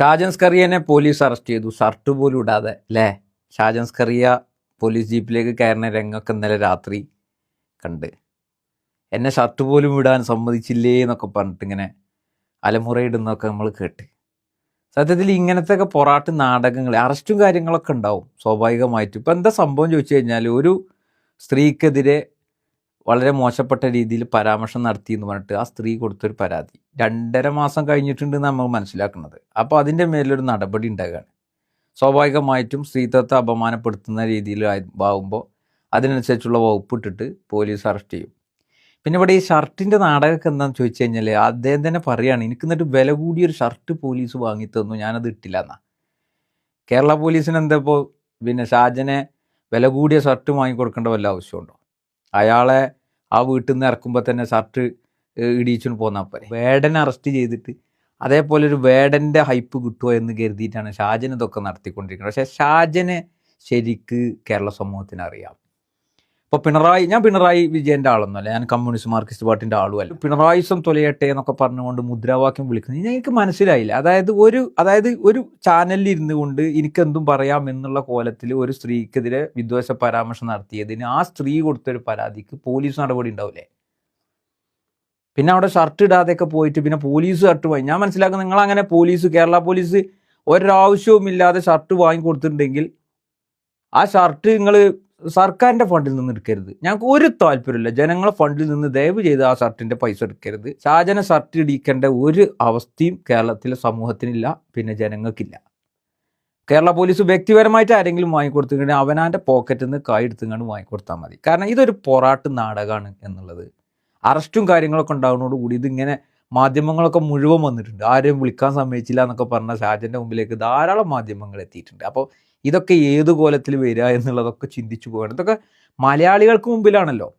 ഷാജൻ കറിയനെ police arrest ചെയ്തു. Shirt പോലും ഇടാതെ അല്ലേ ഷാജൻ സ്കറിയ പോലീസ് ജീപ്പിലേക്ക് കയറുന്ന രംഗമൊക്കെ ഇന്നലെ രാത്രി കണ്ട്. എന്നെ ഷർട്ട് പോലും ഇടാൻ സമ്മതിച്ചില്ലേ എന്നൊക്കെ പറഞ്ഞിട്ട് ഇങ്ങനെ അലമുറയിടുന്നൊക്കെ നമ്മൾ കേട്ട്. സത്യത്തിൽ ഇങ്ങനത്തെ ഒക്കെ പൊറാട്ട് നാടകങ്ങൾ അറസ്റ്റും കാര്യങ്ങളൊക്കെ ഉണ്ടാവും സ്വാഭാവികമായിട്ടും. ഇപ്പം എന്താ സംഭവം ചോദിച്ചു കഴിഞ്ഞാൽ ഒരു സ്ത്രീക്കെതിരെ വളരെ മോശപ്പെട്ട രീതിയിൽ പരാമർശം നടത്തി എന്ന് പറഞ്ഞിട്ട് ആ സ്ത്രീ കൊടുത്തൊരു പരാതി. രണ്ടര മാസം കഴിഞ്ഞിട്ടുണ്ട് നമ്മൾ മനസ്സിലാക്കുന്നത്. അപ്പോൾ അതിന്റെ മേലൊരു നടപടി ഉണ്ടാകുകയാണ് സ്വാഭാവികമായിട്ടും സ്ത്രീത്വത്തെ അപമാനപ്പെടുത്തുന്ന രീതിയിൽ ആകുമ്പോൾ അതിനനുസരിച്ചുള്ള വകുപ്പ് ഇട്ടിട്ട് പോലീസ് അറസ്റ്റ് ചെയ്യും. പിന്നെ ഇവിടെ ഈ ഷർട്ടിന്റെ നാടകമൊക്കെ എന്താണെന്ന് ചോദിച്ചു കഴിഞ്ഞാൽ അദ്ദേഹം തന്നെ പറയുകയാണ് എനിക്ക് എന്നിട്ട് വില കൂടിയൊരു ഷർട്ട് പോലീസ് വാങ്ങി തന്നു ഞാനത് ഇട്ടില്ല എന്നാ. കേരള പോലീസിന് എന്തപ്പോൾ പിന്നെ ഷാജനെ വില കൂടിയ ഷർട്ട് വാങ്ങിക്കൊടുക്കേണ്ട വല്ല ആവശ്യമുണ്ടോ? അയാളെ ആ വീട്ടിൽ നിന്ന് ഇറക്കുമ്പോൾ തന്നെ ഷർട്ട് ഇടിച്ചുകൊണ്ട് പോന്നാൽ പോരെ. വേടനെ അറസ്റ്റ് ചെയ്തിട്ട് അതേപോലെ ഒരു വേടന്റെ ഹൈപ്പ് കിട്ടുമോ എന്ന് കരുതിയിട്ടാണ് ഷാജൻ ഇതൊക്കെ നടത്തിക്കൊണ്ടിരിക്കുന്നത്. പക്ഷേ ഷാജനെ ശരിക്ക് കേരള സമൂഹത്തിന് അറിയാം. ഇപ്പോൾ പിണറായി ഞാൻ പിണറായി വിജയന്റെ ആളൊന്നുമല്ല ഞാൻ കമ്മ്യൂണിസ്റ്റ് മാർക്സിസ്റ്റ് പാർട്ടിന്റെ ആളുമല്ല. പിണറായിസം തൊലയട്ടെ എന്നൊക്കെ പറഞ്ഞുകൊണ്ട് മുദ്രാവാക്യം വിളിക്കുന്നത് എനിക്ക് മനസ്സിലായില്ല. അതായത് ഒരു അതായത് ഒരു ചാനലിൽ ഇരുന്നു കൊണ്ട് എനിക്കെന്തും പറയാം എന്നുള്ള കോലത്തിൽ ഒരു സ്ത്രീക്കെതിരെ വിദ്വേഷ പരാമർശം നടത്തിയതിന് ആ സ്ത്രീ കൊടുത്തൊരു പരാതിക്ക് പോലീസ് നടപടി ഉണ്ടാവില്ലേ? പിന്നെ അവിടെ ഷർട്ട് ഇടാതെയൊക്കെ പോയിട്ട് പിന്നെ പോലീസ് ഷർട്ട് വാങ്ങി. ഞാൻ മനസ്സിലാക്കുന്നത് നിങ്ങൾ അങ്ങനെ പോലീസ് കേരള പോലീസ് ഒരാവശ്യവും ഇല്ലാതെ ഷർട്ട് വാങ്ങി കൊടുത്തിട്ടുണ്ടെങ്കിൽ ആ ഷർട്ട് നിങ്ങൾ സർക്കാരിന്റെ ഫണ്ടിൽ നിന്ന് എടുക്കരുത്. ഞങ്ങൾക്ക് ഒരു താല്പര്യമില്ല ജനങ്ങളെ ഫണ്ടിൽ നിന്ന് ദയവ് ചെയ്ത് ആ ഷർട്ടിന്റെ പൈസ എടുക്കരുത്. ഷാജന ഷർട്ട് ഇടിക്കേണ്ട ഒരു അവസ്ഥയും കേരളത്തിലെ സമൂഹത്തിനില്ല പിന്നെ ജനങ്ങൾക്കില്ല. കേരള പോലീസ് വ്യക്തിപരമായിട്ട് ആരെങ്കിലും വാങ്ങിക്കൊടുത്തിട്ടുണ്ടെങ്കിൽ അവനാന്റെ പോക്കറ്റിൽ നിന്ന് കായ് എടുത്തുകൊണ്ട് വാങ്ങിക്കൊടുത്താൽ മതി. കാരണം ഇതൊരു പൊറാട്ട് നാടകമാണ് എന്നുള്ളത്. അറസ്റ്റും കാര്യങ്ങളൊക്കെ ഉണ്ടാകുന്നതോടുകൂടി ഇതിങ്ങനെ മാധ്യമങ്ങളൊക്കെ മുഴുവൻ വന്നിട്ടുണ്ട്. ആരെയും വിളിക്കാൻ സമ്മതിച്ചില്ല എന്നൊക്കെ പറഞ്ഞ ഷാജന്റെ മുമ്പിലേക്ക് ധാരാളം മാധ്യമങ്ങൾ എത്തിയിട്ടുണ്ട്. അപ്പോൾ ഇതൊക്കെ ഏത് കോലത്തിൽ വരിക എന്നുള്ളതൊക്കെ ചിന്തിച്ചു പോകണം. ഇതൊക്കെ മലയാളികൾക്ക് മുമ്പിലാണല്ലോ.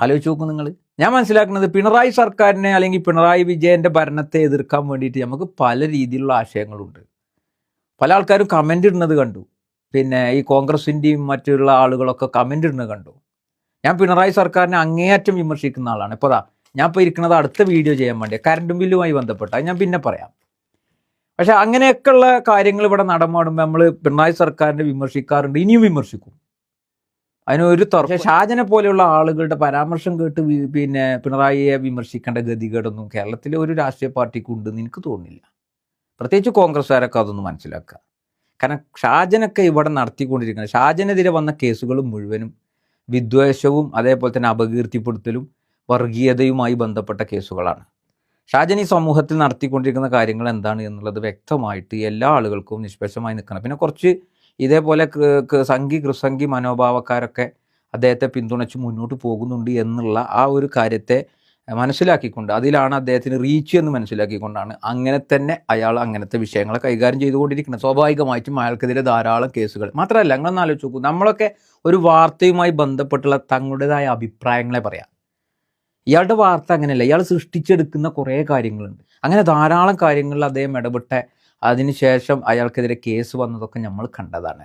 ആലോചിച്ച് നോക്കും നിങ്ങൾ ഞാൻ മനസ്സിലാക്കുന്നത് പിണറായി സർക്കാരിനെ അല്ലെങ്കിൽ പിണറായി വിജയന്റെ ഭരണത്തെ എതിർക്കാൻ വേണ്ടിയിട്ട് നമുക്ക് പല രീതിയിലുള്ള ആശയങ്ങളുണ്ട്. പല ആൾക്കാരും കമന്റ് ഇടുന്നത് കണ്ടു. പിന്നെ ഈ കോൺഗ്രസിന്റെയും മറ്റുള്ള ആളുകളൊക്കെ കമന്റ് ഇടുന്നത് കണ്ടു. ഞാൻ പിണറായി സർക്കാരിനെ അങ്ങേയറ്റം വിമർശിക്കുന്ന ആളാണ്. ഇപ്പോൾ ഞാൻ ഇപ്പോൾ ഇരിക്കുന്നത് അടുത്ത വീഡിയോ ചെയ്യാൻ വേണ്ടി കറണ്ട് ബില്ലുമായി ബന്ധപ്പെട്ട. ഞാൻ പിന്നെ പറയാം. പക്ഷെ അങ്ങനെയൊക്കെയുള്ള കാര്യങ്ങൾ ഇവിടെ നടമാടുമ്പോൾ നമ്മൾ പിണറായി സർക്കാരിനെ വിമർശിക്കാറുണ്ട് ഇനിയും വിമർശിക്കും. അതിനൊരു തർക്കം. ഷാജനെ പോലെയുള്ള ആളുകളുടെ പരാമർശം കേട്ട് പിന്നെ പിണറായിയെ വിമർശിക്കേണ്ട ഗതികേടൊന്നും കേരളത്തിലെ ഒരു രാഷ്ട്രീയ പാർട്ടിക്ക് ഉണ്ടെന്ന് എനിക്ക് തോന്നുന്നില്ല. പ്രത്യേകിച്ച് കോൺഗ്രസ്സുകാരൊക്കെ അതൊന്ന് മനസ്സിലാക്കുക. കാരണം ഷാജനൊക്കെ ഇവിടെ നടത്തിക്കൊണ്ടിരിക്കുന്നത് ഷാജനെതിരെ വന്ന കേസുകൾ മുഴുവനും വിദ്വേഷവും അതേപോലെ തന്നെ അപകീർത്തിപ്പെടുത്തലും വർഗീയതയുമായി ബന്ധപ്പെട്ട കേസുകളാണ്. ഷാജൻ ഈ സമൂഹത്തിൽ നടത്തിക്കൊണ്ടിരിക്കുന്ന കാര്യങ്ങൾ എന്താണ് എന്നുള്ളത് വ്യക്തമായിട്ട് എല്ലാ ആളുകൾക്കും നിഷ്പക്ഷമായി നിൽക്കണം. പിന്നെ കുറച്ച് ഇതേപോലെ സംഘി കൃസംഘി മനോഭാവക്കാരൊക്കെ അദ്ദേഹത്തെ പിന്തുണച്ച് മുന്നോട്ട് പോകുന്നുണ്ട് എന്നുള്ള ആ ഒരു കാര്യത്തെ മനസ്സിലാക്കിക്കൊണ്ട് അതിലാണ് അദ്ദേഹത്തിന് റീച്ച് എന്ന് മനസ്സിലാക്കിക്കൊണ്ടാണ് അങ്ങനെ തന്നെ അയാൾ അങ്ങനത്തെ വിഷയങ്ങളെ കൈകാര്യം ചെയ്തുകൊണ്ടിരിക്കുന്നത്. സ്വാഭാവികമായിട്ടും അയാൾക്കെതിരെ ധാരാളം കേസുകൾ. മാത്രമല്ല ഞങ്ങളൊന്ന് ആലോചിച്ച് നോക്കൂ നമ്മളൊക്കെ ഒരു വാർത്തയുമായി ബന്ധപ്പെട്ടുള്ള തങ്ങളുടേതായ അഭിപ്രായങ്ങളെ പറയാം. ഇയാളുടെ വാർത്ത അങ്ങനെയല്ല. ഇയാൾ സൃഷ്ടിച്ചെടുക്കുന്ന കുറേ കാര്യങ്ങളുണ്ട്. അങ്ങനെ ധാരാളം കാര്യങ്ങളിൽ അദ്ദേഹം ഇടപെട്ട അതിനുശേഷം അയാൾക്കെതിരെ കേസ് വന്നതൊക്കെ നമ്മൾ കണ്ടതാണ്.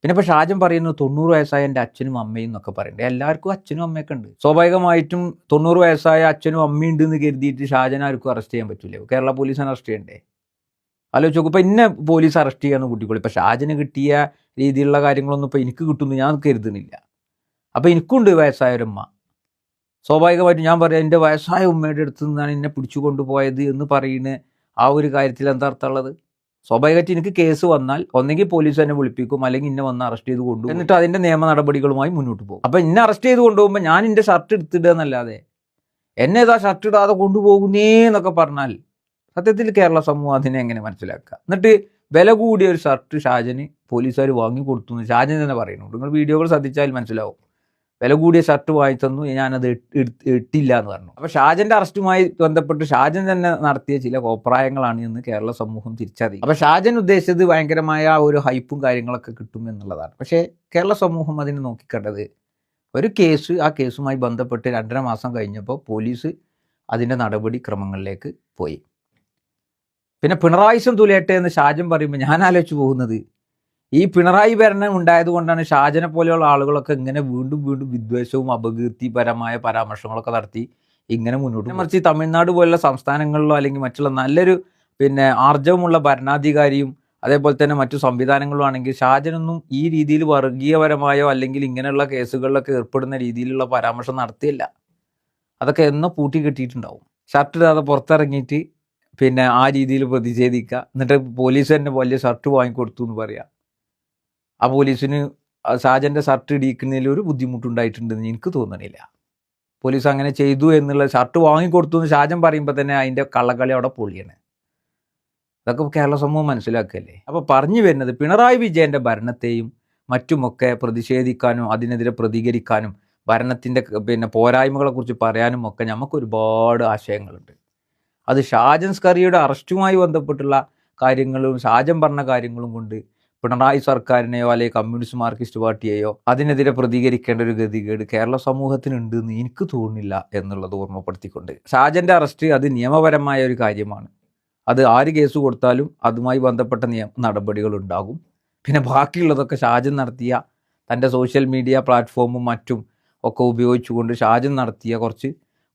പിന്നെ ഇപ്പോൾ ഷാജൻ പറയുന്നു തൊണ്ണൂറ് വയസ്സായ എന്റെ അച്ഛനും അമ്മയും എന്നൊക്കെ പറയുന്നുണ്ട്. എല്ലാവർക്കും അച്ഛനും അമ്മയൊക്കെ ഉണ്ട്. സ്വാഭാവികമായിട്ടും തൊണ്ണൂറ് വയസ്സായ അച്ഛനും അമ്മയും ഉണ്ട് എന്ന് കരുതിയിട്ട് ഷാജൻ ആർക്കും അറസ്റ്റ് ചെയ്യാൻ പറ്റില്ല കേരള പോലീസിനെ അറസ്റ്റ് ചെയ്യണ്ടേ? ആലോചിച്ച് നോക്കും. ഇപ്പം ഇന്നെ പോലീസ് അറസ്റ്റ് ചെയ്യാന്ന് കൂട്ടിക്കോളി. ഇപ്പം ഷാജന് കിട്ടിയ രീതിയിലുള്ള കാര്യങ്ങളൊന്നും ഇപ്പം എനിക്ക് കിട്ടുമെന്ന് ഞാൻ കരുതുന്നില്ല. അപ്പം എനിക്കുണ്ട് വയസ്സായൊരമ്മ. സ്വാഭാവികമായിട്ടും ഞാൻ പറയാം എന്റെ വയസ്സായ ഉമ്മയുടെ അടുത്ത് നിന്നാണ് എന്നെ പിടിച്ചു കൊണ്ടുപോയത് എന്ന് പറയുന്ന ആ ഒരു കാര്യത്തിൽ എന്താ അർത്ഥമുള്ളത് സ്വാഭാവികമായിട്ട് എനിക്ക് കേസ് വന്നാൽ ഒന്നെങ്കിൽ പോലീസ് എന്നെ വിളിപ്പിക്കും അല്ലെങ്കിൽ ഇന്നെ വന്ന് അറസ്റ്റ് ചെയ്ത് കൊണ്ടുപോകും. എന്നിട്ട് അതിന്റെ നിയമ നടപടികളുമായി മുന്നോട്ട് പോകും. അപ്പം ഇന്നെ അറസ്റ്റ് ചെയ്ത് കൊണ്ടുപോകുമ്പോൾ ഞാൻ എന്റെ ഷർട്ട് എടുത്തിടുക എന്നല്ലാതെ എന്നെ ഇതാ ഷർട്ട് ഇടാതെ കൊണ്ടുപോകുന്നേ എന്നൊക്കെ പറഞ്ഞാൽ സത്യത്തിൽ കേരള സമൂഹം അതിനെ എങ്ങനെ മനസ്സിലാക്കുക? എന്നിട്ട് വില കൂടിയ ഒരു ഷർട്ട് ഷാജന് പോലീസുകാർ വാങ്ങി കൊടുത്തു എന്ന് ഷാജൻ തന്നെ പറയുന്നുണ്ട്. നിങ്ങൾ വീഡിയോകൾ ശ്രദ്ധിച്ചാൽ മനസ്സിലാവും. വില കൂടിയ ഷർട്ട് വാങ്ങി തന്നു. ഞാനത് ഇട്ട് ഇട്ട് ഇട്ടില്ല എന്ന് പറഞ്ഞു. അപ്പോൾ ഷാജന്റെ അറസ്റ്റുമായി ബന്ധപ്പെട്ട് ഷാജൻ തന്നെ നടത്തിയ ചില കോപ്രായങ്ങളാണ് എന്ന് കേരള സമൂഹം തിരിച്ചറിയും അപ്പോൾ ഷാജൻ ഉദ്ദേശിച്ചത് ഭയങ്കരമായ ഒരു ഹൈപ്പും കാര്യങ്ങളൊക്കെ കിട്ടും എന്നുള്ളതാണ്. പക്ഷേ കേരള സമൂഹം അതിനെ നോക്കിക്കണ്ടത്. ഒരു കേസ് ആ കേസുമായി ബന്ധപ്പെട്ട് രണ്ടര മാസം കഴിഞ്ഞപ്പോൾ പോലീസ് അതിന്റെ നടപടിക്രമങ്ങളിലേക്ക് പോയി. പിന്നെ പിണറായിസം തുലയട്ടെ എന്ന് ഷാജൻ പറയുമ്പോൾ ഞാൻ ആലോചിച്ച് പോകുന്നത് ഈ പിണറായി ഭരണം ഉണ്ടായത് കൊണ്ടാണ് ഷാജനെ പോലെയുള്ള ആളുകളൊക്കെ ഇങ്ങനെ വീണ്ടും വീണ്ടും വിദ്വേഷവും അപകീർത്തിപരമായ പരാമർശങ്ങളൊക്കെ നടത്തി ഇങ്ങനെ മുന്നോട്ട്. മറിച്ച് തമിഴ്നാട് പോലുള്ള സംസ്ഥാനങ്ങളിലോ അല്ലെങ്കിൽ മറ്റുള്ള നല്ലൊരു പിന്നെ ആർജവമുള്ള ഭരണാധികാരിയും അതേപോലെ തന്നെ മറ്റു സംവിധാനങ്ങളും ആണെങ്കിൽ ഷാജനൊന്നും ഈ രീതിയിൽ വർഗീയപരമായോ അല്ലെങ്കിൽ ഇങ്ങനെയുള്ള കേസുകളിലൊക്കെ ഏർപ്പെടുന്ന രീതിയിലുള്ള പരാമർശം നടത്തിയില്ല. അതൊക്കെ എന്നോ പൂട്ടി കെട്ടിയിട്ടുണ്ടാവും. ഷർട്ട് ഇടാതെ പുറത്തിറങ്ങിയിട്ട് പിന്നെ ആ രീതിയിൽ പ്രതിഷേധിക്കുക. എന്നിട്ട് പോലീസ് തന്നെ വലിയ ഷർട്ട് വാങ്ങിക്കൊടുത്തു എന്ന് പറയാം. ആ പോലീസിന് സാജന്റെ ഷർട്ട് ഇടിക്കുന്നതിൽ ഒരു ബുദ്ധിമുട്ടുണ്ടായിട്ടുണ്ടെന്ന് എനിക്ക് തോന്നണില്ല. പോലീസ് അങ്ങനെ ചെയ്തു എന്നുള്ള ഷർട്ട് വാങ്ങിക്കൊടുത്തു എന്ന് ഷാജൻ പറയുമ്പോൾ തന്നെ അതിന്റെ കള്ളക്കളി അവിടെ പൊളിയാണ്. അതൊക്കെ കേരള സമൂഹം മനസ്സിലാക്കുകയല്ലേ അപ്പോൾ പറഞ്ഞു വരുന്നത് പിണറായി വിജയന്റെ ഭരണത്തെയും മറ്റുമൊക്കെ പ്രതിഷേധിക്കാനും അതിനെതിരെ പ്രതികരിക്കാനും ഭരണത്തിന്റെ പിന്നെ പോരായ്മകളെക്കുറിച്ച് പറയാനും ഒക്കെ നമുക്ക് ഒരുപാട് ആശയങ്ങളുണ്ട്. അത് ഷാജൻ സ്കറിയുടെ അറസ്റ്റുമായി ബന്ധപ്പെട്ടുള്ള കാര്യങ്ങളും ഷാജൻ പറഞ്ഞ കാര്യങ്ങളും കൊണ്ട് പിണറായി സർക്കാരിനെയോ അല്ലെങ്കിൽ കമ്മ്യൂണിസ്റ്റ് മാർക്സിസ്റ്റ് പാർട്ടിയെയോ അതിനെതിരെ പ്രതികരിക്കേണ്ട ഒരു ഗതികേട് കേരള സമൂഹത്തിനുണ്ട് എന്ന് എനിക്ക് തോന്നുന്നില്ല എന്നുള്ളത് ഓർമ്മപ്പെടുത്തിക്കൊണ്ട്. ഷാജന്റെ അറസ്റ്റ് അത് നിയമപരമായ ഒരു കാര്യമാണ്. അത് ആര് കേസ് കൊടുത്താലും അതുമായി ബന്ധപ്പെട്ട നിയമ നടപടികൾ ഉണ്ടാകും. പിന്നെ ബാക്കിയുള്ളതൊക്കെ ഷാജൻ നടത്തിയ തന്റെ സോഷ്യൽ മീഡിയ പ്ലാറ്റ്ഫോമും മറ്റും ഒക്കെ ഉപയോഗിച്ചുകൊണ്ട് ഷാജൻ നടത്തിയ കുറച്ച്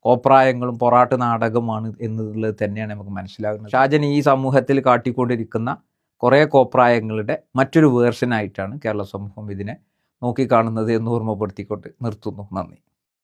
കോപ്രായങ്ങളും പൊറാട്ട് നാടകമാണ് എന്നുള്ളത് തന്നെയാണ് നമുക്ക് മനസ്സിലാകുന്നത്. ഷാജൻ ഈ സമൂഹത്തിൽ കാട്ടിക്കൊണ്ടിരിക്കുന്ന കുറേ കോപ്രായങ്ങളുടെ മറ്റൊരു വേർഷനായിട്ടാണ് കേരള സമൂഹം ഇതിനെ നോക്കിക്കാണുന്നത് എന്ന് ഓർമ്മപ്പെടുത്തിക്കൊണ്ട് നിർത്തുന്നു. നന്ദി.